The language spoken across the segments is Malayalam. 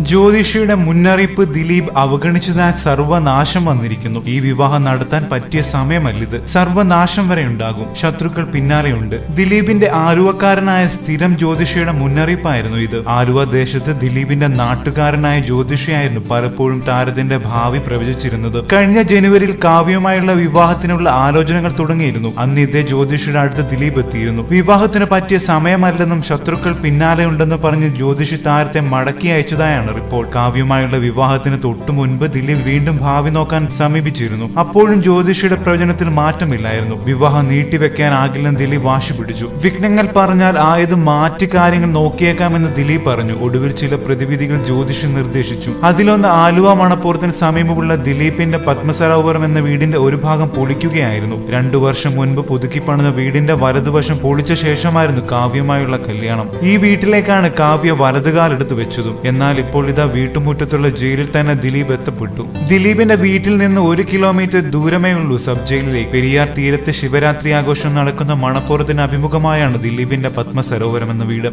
ജ്യോതിഷിയുടെ മുന്നറിയിപ്പ് ദിലീപ് അവഗണിച്ചതാൽ സർവനാശം വന്നിരിക്കുന്നു. ഈ വിവാഹം നടത്താൻ പറ്റിയ സമയമല്ലിത് സർവനാശം വരെ ഉണ്ടാകും. ശത്രുക്കൾ പിന്നാലെയുണ്ട് ദിലീപിന്റെ ആലുവക്കാരനായ സ്ഥിരം ജ്യോതിഷിയുടെ മുന്നറിയിപ്പായിരുന്നു ഇത്. ആലുവ ദേശത്ത് ദിലീപിന്റെ നാട്ടുകാരനായ ജ്യോതിഷിയായിരുന്നു പലപ്പോഴും താരത്തിന്റെ ഭാവി പ്രവചിച്ചിരുന്നത്. കഴിഞ്ഞ ജനുവരിയിൽ കാവ്യമായുള്ള വിവാഹത്തിനുള്ള ആലോചനകൾ തുടങ്ങിയിരുന്നു. അന്ന് ഇതേ ജ്യോതിഷിയുടെ അടുത്ത് ദിലീപ് എത്തിയിരുന്നു. വിവാഹത്തിന് പറ്റിയ സമയമല്ലെന്നും ശത്രുക്കൾ പിന്നാലെയുണ്ടെന്നും പറഞ്ഞ് ജ്യോതിഷി താരത്തെ മടക്കി അയച്ചതായാണ് റിപ്പോർട്ട്. കാവ്യമായുള്ള വിവാഹത്തിന് തൊട്ടു മുൻപ് ദിലീപ് വീണ്ടും ഭാവി നോക്കാൻ സമീപിച്ചിരുന്നു. അപ്പോഴും ജ്യോതിഷിയുടെ പ്രവചനത്തിൽ മാറ്റമില്ലായിരുന്നു. വിവാഹം നീട്ടിവെക്കാനാകില്ലെന്ന് ദിലീപ് വാശി പിടിച്ചു. വിഘ്നങ്ങൾ പറഞ്ഞാൽ ആയത് മാറ്റി കാര്യങ്ങൾ നോക്കിയേക്കാമെന്ന് ദിലീപ് പറഞ്ഞു. ഒടുവിൽ ചില പ്രതിവിധികൾ ജ്യോതിഷി നിർദ്ദേശിച്ചു. അതിലൊന്ന് ആലുവ മണപ്പുറത്തിന് സമീപമുള്ള ദിലീപിന്റെ പത്മസരോവരം എന്ന വീടിന്റെ ഒരു ഭാഗം പൊളിക്കുകയായിരുന്നു. രണ്ടു വർഷം മുൻപ് പുതുക്കി പണിത വീടിന്റെ വലതുവശം പൊളിച്ച ശേഷമായിരുന്നു കാവ്യമായുള്ള കല്യാണം. ഈ വീട്ടിലേക്കാണ് കാവ്യ വലതുകാലെടുത്ത് വെച്ചതും. എന്നാൽ ഇപ്പോൾ ഇതാ വീട്ടുമുറ്റത്തുള്ള ജയിലിൽ തന്നെ ദിലീപ് എത്തപ്പെട്ടു. ദിലീപിന്റെ വീട്ടിൽ നിന്ന് ഒരു കിലോമീറ്റർ ദൂരമേ ഉള്ളൂ സബ് ജയിലിലേക്ക് പെരിയാർ തീരത്ത് ശിവരാത്രി ആഘോഷം നടക്കുന്ന മണപ്പുറത്തിന് അഭിമുഖമായാണ് ദിലീപിന്റെ പത്മസരോവരം എന്ന വീട്.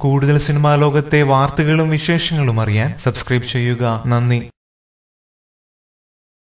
കൂടുതൽ സിനിമാ ലോകത്തെ വാർത്തകളും വിശേഷങ്ങളും അറിയാൻ സബ്സ്ക്രൈബ് ചെയ്യുക. നന്ദി.